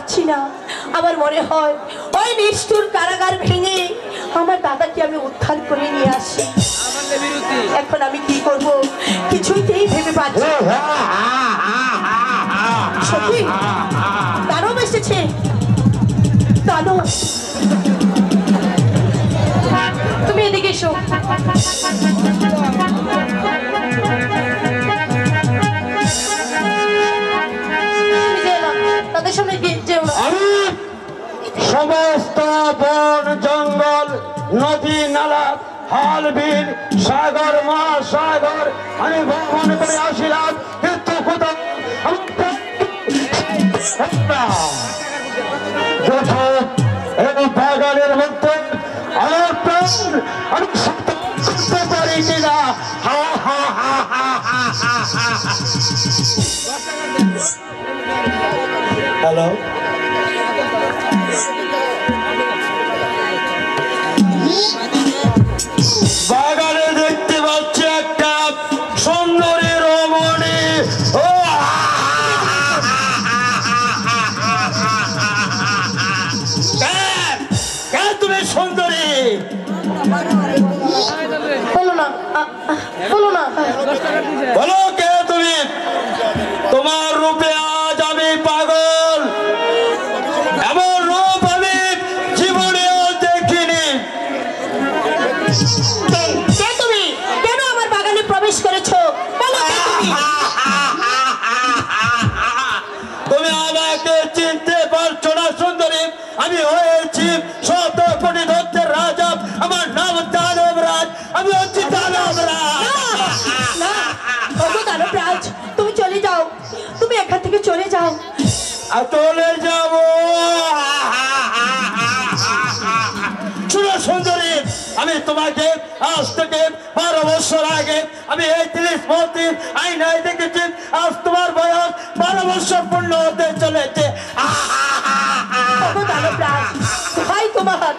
পারছি না। আমার মনে হয় ওই নিষ্ঠুর কারাগার ভেঙে আমার দাদাকে আমি উদ্ধার করে নিয়ে আসি। এখন আমি কি করব? কিছুতেই ভেবে পাচ্ছি। সত্যি দানব এসেছে। দানব। তুমি এদিকে এসো। বিল সাগর মহাসাগর আমি ভ্রমণ করে আসিলাম কিন্তু কোথাও বাগানের মধ্যে হা। হ্যালো? তুমি সুন্দরী? বলো না। বলো না। বলো। আমাকে চিনতে পারছ না সুন্দরী। আমি হয়েছি শত কোটি দত্তের রাজা। আমার নাম দানব রাজ। আমি হচ্ছি দানব রাজ। না ওগো তুমি চলে যাও। তুমি এখান থেকে চলে যাও। আর চলে যাব। শুনো সুন্দরী আমি তোমাকে আজ থেকে বারো বছর আগে আমি এই তিরিশ মূর্তি আইনায় দেখেছি। আজ তোমার বয়স পরামর্শ পূর্ণ হতে চলেছে। আহা হা তোমার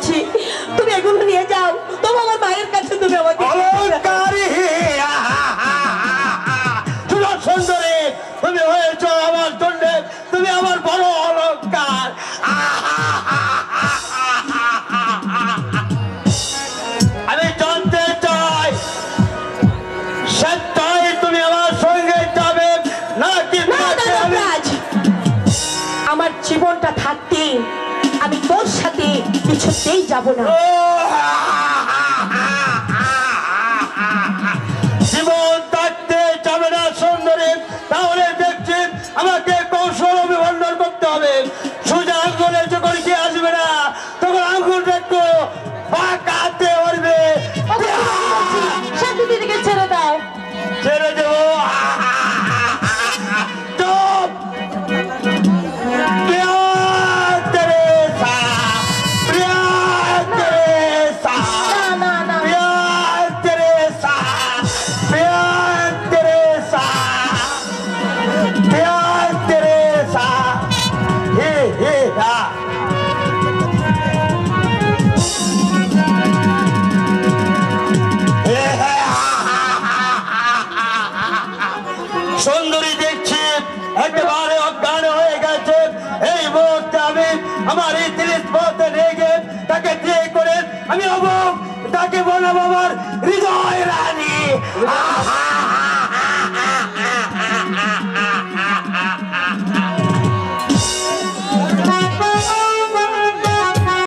যাচ্ছি তুমি এগুলো নিয়ে যাও। তোমার আমার মায়ের কাছে তুমি আমাকে কিছুতেই যাব না। আমার এই তিরিশ বলতে রেগে তাকে বিয়ে করে আমি অবাক তাকে বলাম আমার হৃদয় রানী।